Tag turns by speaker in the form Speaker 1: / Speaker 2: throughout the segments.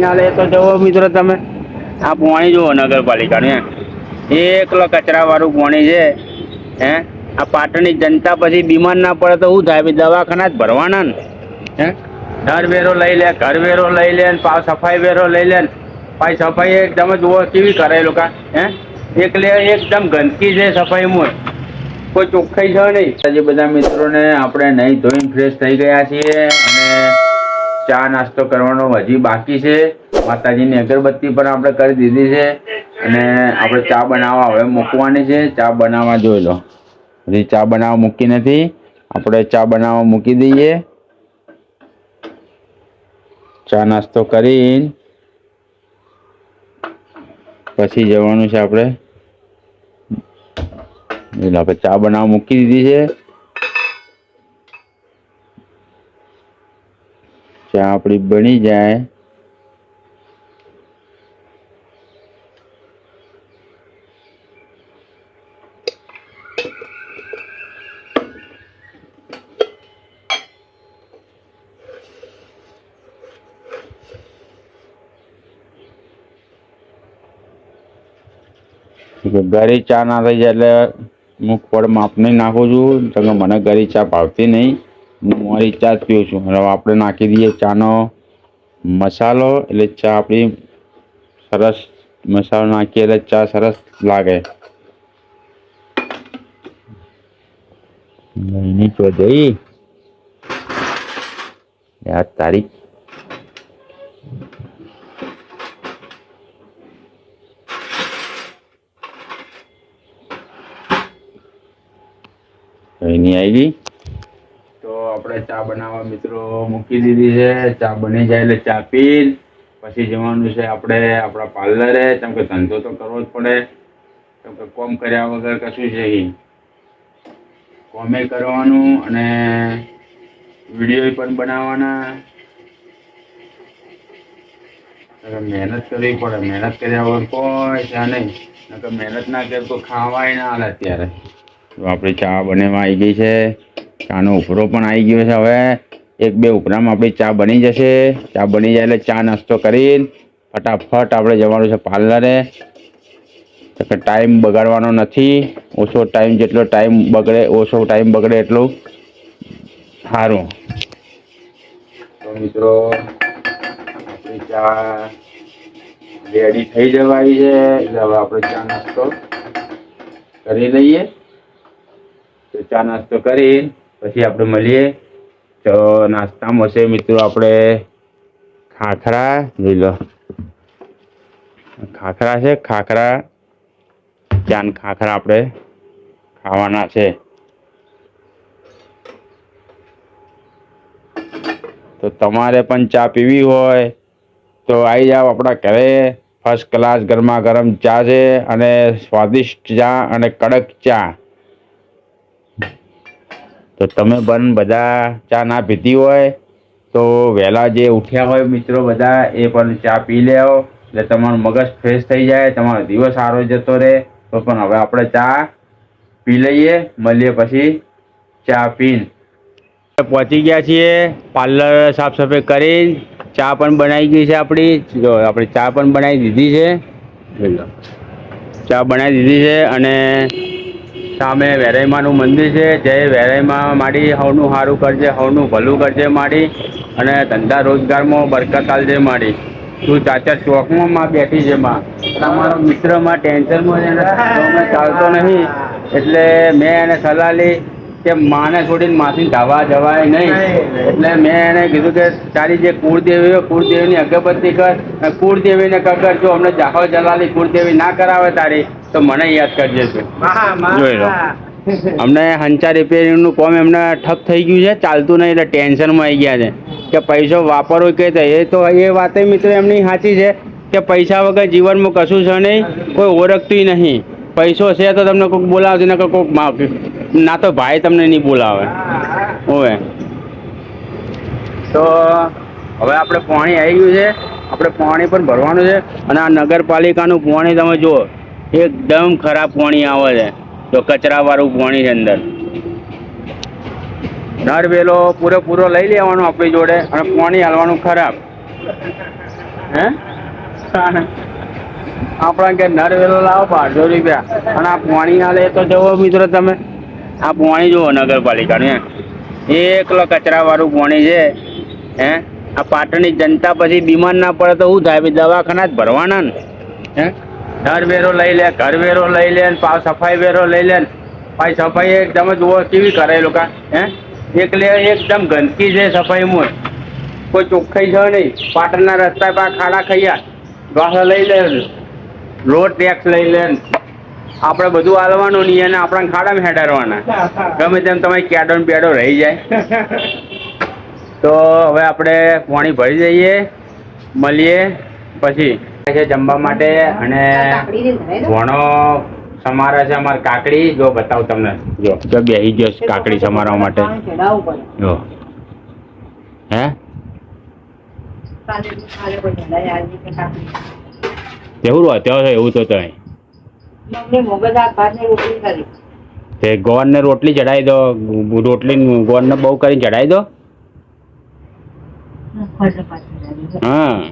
Speaker 1: પાણી આલે તો જવો મિત્રો તમે. આ પોણી જુઓ નગરપાલિકાનું એમ એકલો કચરાવાળું પોણી છે, હે. આ પાટણની જનતા પછી બીમાર ના પડે તો શું થાય? દવાખાના જ ભરવાના ને, હે. ઘર વેરો લઈ લે, ઘર વેરો લઈ લે, ને સફાઈ વેરો લઈ લે, ને પાછી સફાઈ એકદમ જુઓ કેવી કરે લોકો હે. એકલે એકદમ ગંદકી છે સફાઈમાં કોઈ ચોખ્ખાઈ છે નહીં. આજે બધા મિત્રોને આપણે નહીં ધોઈને ફ્રેશ થઈ ગયા છીએ અને ચા નાસ્તો કરવાનો હજી બાકી છે. માતાજીની અગરબત્તી પણ આપણે કરી દીધી છે. અને આપણે ચા બનાવવા હવે મૂકવાની છે. ચા બનાવવા જોઈ લો. હજી ચા બનાવવા મૂકી નથી. આપણે ચા બનાવવા મૂકી દઈએ. ચા નાસ્તો કરી પછી જવાનું છે આપણે. આપણે ચા બનાવવા મૂકી દીધી છે. ચા આપણી બની જાય. ઘરે ચા ના થઈ જાય એટલે હું ફળ નહીં નાખું છું. તો મને ઘરે ચા ભાવતી નહીં. હું મારી ચા જ પીઉં છું. હવે આપણે નાખી દઈએ ચાનો મસાલો. એટલે ચા આપણી સરસ મસાલો નાખીએ એટલે ચા સરસ લાગે. એની ચોધરી યાર તારી એની આવી તો આપણે ચા બનાવવા મિત્રો મૂકી દીધી છે. ચા બની જાય એટલે ચા પી. પછી જવાનું છે આપણે, આપણા પાર્લરે. કેમ કે ધંધો તો કરવો જ પડે. કેમ કે કોમ કર્યા વગર કશું છે કોમે કરવાનું અને વીડિયો પણ બનાવવાના. મહેનત કરવી પડે. મહેનત કર્યા વગર કોઈ ચા નહીં. નકર મહેનત ના કરે તો ખાવાય ના હાલે અત્યારે. આપણી ચા બનવા આવી ગઈ છે. ચાનો ઉભરો પણ આવી ગયો છે હવે. એક બે ઉપરામાં આપણી ચા બની જશે. ચા બની જાય એટલે ચા નાસ્તો કરીને ફટાફટ આપણે જવાનું છે પાર્લરે. ટાઈમ બગાડવાનો નથી. ઓછો ટાઈમ જેટલો ટાઈમ બગડે, ઓછો ટાઈમ બગડે એટલું સારું. મિત્રો ચા રેડી થઈ જવાય છે. એટલે હવે આપણે ચા નાસ્તો કરી લઈએ. તો ચા નાસ્તો કરી પછી આપણે મળીએ. તો નાસ્તામાં હશે મિત્રો આપણે ખાખરા. જોઈ લો. ખાખરા છે, ખાખરા. ચાન ખાખરા આપણે ખાવાના છે. તો તમારે પણ ચા પીવી હોય તો આવી જાઓ આપણા ઘરે. ફર્સ્ટ ક્લાસ ગરમા ગરમ ચા છે અને સ્વાદિષ્ટ ચા અને કડક ચા. તો તમે પણ બધા ચા ના પીતી હોય, તો વહેલા જે ઉઠ્યા હોય મિત્રો બધા, એ પણ ચા પી લેવો એટલે તમારું મગજ ફ્રેશ થઈ જાય, તમારો દિવસ સારો જતો રહે. તો પણ હવે આપણે ચા પી લઈએ, મળીએ પછી ચા પીને. પહોંચી ગયા છીએ, પાર્લર સાફ સફાઈ કરી, ચા પણ બનાવી ગઈ છે આપણી. આપણે ચા પણ બનાવી દીધી છે. ચા બનાવી દીધી છે અને સામે વેરાઈમાનું મંદિર છે જય વેરાઈમાં માડી હવનું સારું કરજે, હવનું ભલું કરજે માડી અને ધંધા રોજગારમાં બરકત આલજે માડી. તું ચાચા ચોકમાં માં બેઠી છે માં. તમારો મિત્રમાં ટેન્શનમાં ચાલતો નહીં. એટલે મેં એને સલાહ લી કે માને છોડીને માસી ધાવા જવાય નહીં. એટલે મેં એને કીધું કે તારી જે કુળદેવી હોય, કુળદેવીની અગરબત્તી કર કુળદેવીને કગર જો અમને જાહો જલાલી કુળદેવી ના કરાવે તારી. તો મને યાદ કરજે જોઈ લો. અમને હંચા રિપેરિંગનું કોમ એમને ઠપ થઈ ગયું છે ચાલતું નહીં એટલે ટેન્શનમાં આવી ગયા છે. કે પૈસો વાપરવો કે એ તો એ વાતે મિત્રો એમની સાચી છે કે પૈસા વગર જીવનમાં કશું છે નહીં કોઈ ઓળખતું નહીં. પૈસો છે તો તમને કોઈક બોલાવશે ને કોઈક ના તો ભાઈ તમને નહીં બોલાવે. ઓવે તો હવે આપણે પાણી આવી ગયું છે આપણે પાણી પણ ભરવાનું છે. અને આ નગરપાલિકાનું પાણી તમે જુઓ એકદમ ખરાબ પાણી આવે છે. તો કચરાવાળું પાણી છે અંદર. નર વેલો પૂરેપૂરો લઈ લેવાનો આપણી જોડે અને પાણી હાલવાનું ખરાબ. હે? આપણા કે નર વેલો લાવો બારસો રૂપિયા. અને આ પોણી હાલે તો જવો મિત્રો તમે. આ પોણી જુઓ નગરપાલિકાનું, હે. એકલો કચરાવાળું પોણી છે. હે? આ પાટણની જનતા પછી બીમાર ના પડે તો શું થાય? દવાખાના જ ભરવાના ને. હે? ઘર વેરો લઈ લે, ઘર વેરો લઈ લે, ને પાછો સફાઈ વેરો લઈ લે પાછી સફાઈ એકદમ જુઓ કેવી કરે લોકો, હે? એટલે એકદમ ગંદકી છે સફાઈમાં. કોઈ ચોખ્ખાઈ છે નહીં. પાટણના રસ્તા પર ખાડા ખૈયા ઘાસ લઈ લે, રોડ ટેક્સ લઈ લે આપણે બધું હાલવાનું નહીં, અને આપણા ખાડામાં હેડારવાના. ગમે તેમ તમે કેડો ને પેડો રહી જાય. તો હવે આપણે પાણી ભરી જઈએ મળીએ, પછી છે જમવા માટે અને વણો સમારે છે અમારે કાકડી. જો બતાવું તમને. જો જો બેસી ગયો કાકડી સમારવા માટે. જો. હે? એવું રોત્યો છે એવું તો તઈ તે ગોળને રોટલી ચડાવી દો. રોટલી ગોળને બહુ કરીને ચડાવી દો. હા.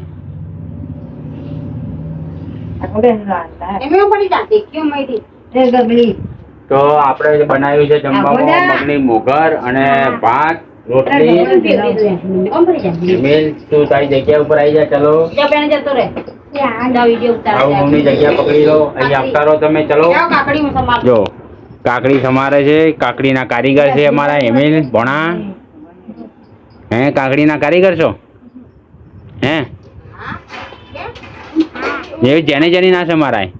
Speaker 1: તો આપણે બનાવ્યું છે જમવામાં મગની મોગર અને ભાત રોટલી. મેલ તું તારી જગ્યા ઉપર આવી જા ચલો. આવું જગ્યા પકડી લો. અહીં આવતા રહો તમે ચલો. જો કાકડી સમારે છે. કાકડીના કારીગર છે અમારા એમિલ ભણા. હે કાકડીના કારીગર છો? હે. એવી જેની જેની ના મારાય.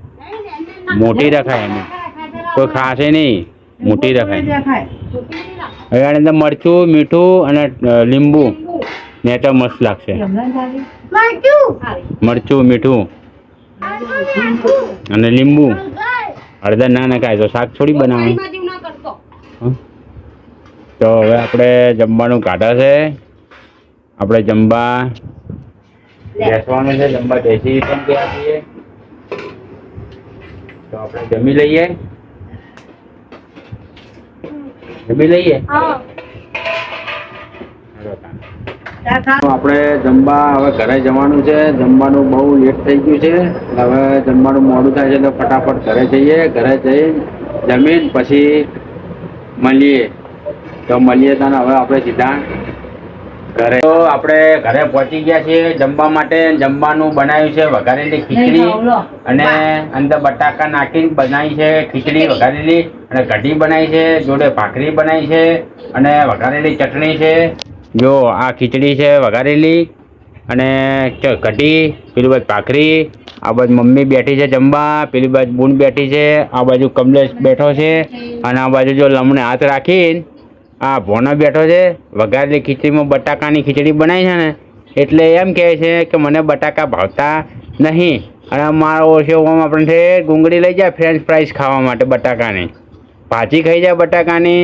Speaker 1: મોટી રખાય એમ કોઈ ખાશે નહીં. મોટી રખાય. હવે આની અંદર મરચું, મીઠું અને લીંબુ. ને તો મસ્ત લાગશે. મરચું, મીઠું. અને લીંબુ. અડધા ના નખાય, તો શાક થોડી બનાવવાનું તો હવે આપણે જમવાનું કાઢા છે. આપણે જમવા બેસવાનું છે જમવા બેસી પણ ગયા છીએ. તો આપણે જમી લઈએ? જમી લઈએ? તો આપણે જમવા હવે ઘરે જવાનું છે. જમવાનું બહુ લેટ થઈ ગયું છે. હવે જમવાનું મોડું થાય છે તો ફટાફટ ઘરે જઈએ. ઘરે જઈ જમીન પછી મળીએ. તો મળીએ તને હવે આપણે સીધા ઘરે તો આપણે ઘરે પહોંચી ગયા છીએ જમવા માટે. જમવાનું બનાવ્યું છે વઘારેલી ખીચડી અને અંદર બટાકા નાખીને બનાવી છે ખીચડી વઘારેલી અને કઢી બનાવી છે જોડે ભાખરી બનાવી છે અને વઘારેલી ચટણી છે. જો આ ખીચડી છે વઘારેલી અને કઢી પેલી બાજુ ભાખરી આ બાજુ મમ્મી બેઠી છે જમવા પેલી બાજુ બૂન બેઠી છે આ બાજુ કમલેશ બેઠો છે અને આ બાજુ જો લમણે હાથ રાખીને આ ભોનો બેઠો છે, વઘારેલી ખીચડીમાં બટાકાની ખીચડી બનાવી છે ને, એટલે એમ કહે છે કે મને બટાકા ભાવતા નહીં. અને મારો ઓછો ઓમ આપણે છે ગુંગળી લઈ જાય ફ્રેન્ચ ફ્રાઈસ ખાવા માટે બટાકાની. ભાજી ખાઈ જાય બટાકાની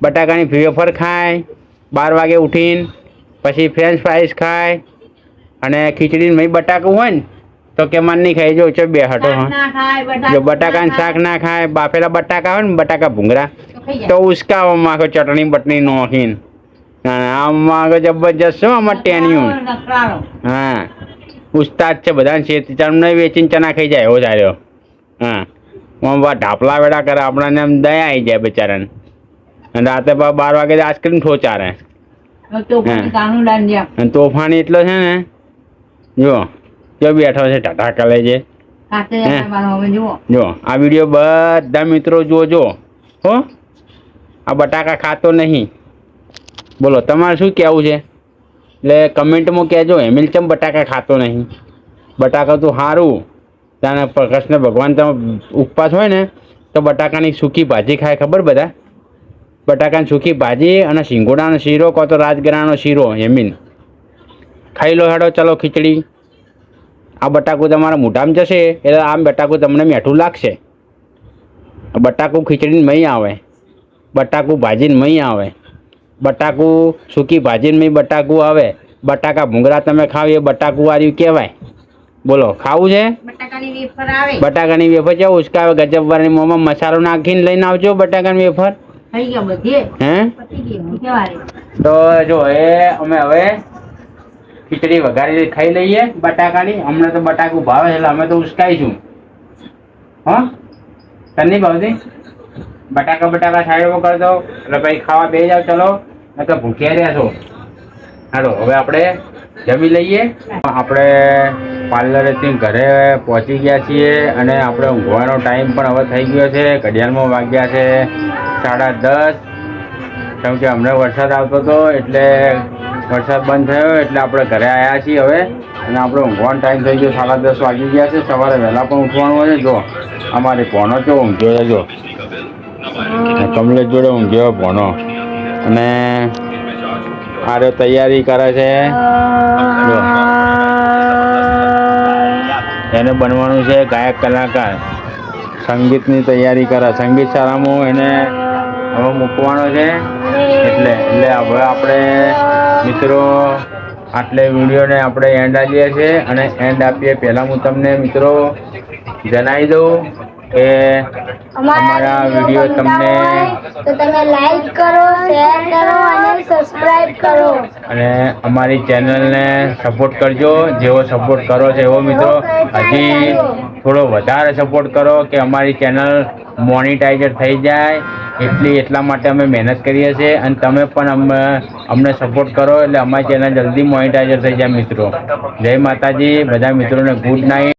Speaker 1: બટાકાની વેફર ખાય, બાર વાગે ઉઠીને પછી ફ્રેન્ચ ફ્રાઈસ ખાય, અને ખીચડીને મેં બટાકું હોય ને તો કે મન નહીં ખાઈ જો ચો બે હટો જો બટાકાનું શાક ના ખાય બાફેલા બટાકા હોય ને બટાકા ભૂંગળા તો ઉસકાવા માંગો ચટણી બટણી નોખીને. આમ માંગો જબરજસ્ત શું આમાં ટેન્યું હા. ઉસ્તાદ છે બધાને છે ચેતચારને વેચીને ચના ખાઈ જાય એવો ચાલ્યો. હા. બા ઢાપલા વેડા કરે આપણને એમ દયા આવી જાય બિચારાને. અને રાતે બાર વાગે આઈસ્ક્રીમ ઠોચારે. તોફાની એટલો છે ને જો. જો બેઠો છે ટાટા કરે છે. જો આ વીડિયો બધા મિત્રો જોજો. હો? આ બટાકા ખાતો નહીં. બોલો તમારે શું કહેવું છે? એટલે કમેન્ટમાં કહેજો હેમિલ ચમ બટાકા ખાતો નહીં? બટાકા તો સારું તાને કૃષ્ણ ભગવાન તમે ઉપવાસ હોય ને તો બટાકાની સૂકી ભાજી ખાય ખબર બધા? બટાકાની સૂકી ભાજી અને શીંગોડાનો શીરો કહો તો રાજગરાનો શીરો હેમીન ખાઈ લો હેડો ચલો ખીચડી. આ બટાકું તમારા મોઢામાં જશે એટલે આમ બટાકું તમને મીઠું લાગશે. બટાકું ખીચડીને મહી આવે. બટાકું ભાજીને મહી આવે. બટાકું સૂકી ભાજીને મહી બટાકું આવે. બટાકા ભૂંગળા તમે ખાવ એ બટાકું વાળ્યું કહેવાય. બોલો ખાવું છે?
Speaker 2: બટાકાની વેફર
Speaker 1: છે ઉસકાવે ગજબ વાળની મોંમાં મસાલો નાખીને લઈને આવજો બટાકાની વેફર. હે? તો જો એ અમે હવે ખીચડી વઘારી ખાઈ લઈએ. બટાકાની, હમણાં તો બટાકું ભાવે એટલે અમે તો ઉસકાઈશું. હા? તને ભાવતી? બટાકા બટાકા સાઈડમાં કરી કરતો એટલે ભાઈ ખાવા બે જાવ ચલો. નહીં તો ભૂખ્યા રહ્યા છો. હાલો, હવે આપણે જમી લઈએ. આપણે પાર્લરેથી ઘરે પહોંચી ગયા છીએ અને આપણે ઊંઘવાનો ટાઈમ પણ હવે થઈ ગયો છે. ઘડિયાળમાં વાગ્યા છે સાડા દસ. કેમ કે હમણાં વરસાદ આવતો હતો, એટલે વરસાદ બંધ થયો એટલે આપણે ઘરે આવ્યા છીએ હવે. અને આપણે ઊંઘવાનો ટાઈમ થઈ ગયો, સાડા દસ વાગી ગયા છે. સવારે વહેલા પણ ઉઠવાનું હોય જો, અમારે ભોનો તો ઊંઘ્યો છે, જો. કમલેશ જોડે ઊંઘ્યો ભોનો અને મારે તૈયારી કરે છે. એને બનવાનું છે ગાયક કલાકાર. સંગીતની તૈયારી કરે. સંગીત શાળામાં એને હવે મૂકવાનો છે. એટલે એટલે હવે આપણે મિત્રો આટલે વિડીયોને આપણે એન્ડ આપીએ છીએ અને એન્ડ આપીએ. પહેલાં હું તમને મિત્રો જણાવી દઉં કે અમારા વીડિયો તમને
Speaker 3: તો તમે લાઈક કરો શેર કરો અને સબસ્ક્રાઇબ કરો.
Speaker 1: અને અમારી ચેનલને સપોર્ટ કરજો. જેવો સપોર્ટ કરો છે એવો મિત્રો હજી થોડો વધારે સપોર્ટ કરો કે અમારી ચેનલ મોનિટાઈઝર થઈ જાય. એટલી એટલા માટે અમે મહેનત કરીએ છીએ અને તમે પણ અમે અમને સપોર્ટ કરો એટલે અમારી ચેનલ જલ્દી મોનિટાઈઝર થઈ જાય મિત્રો. જય માતાજી. બધા મિત્રોને ગુડ નાઇટ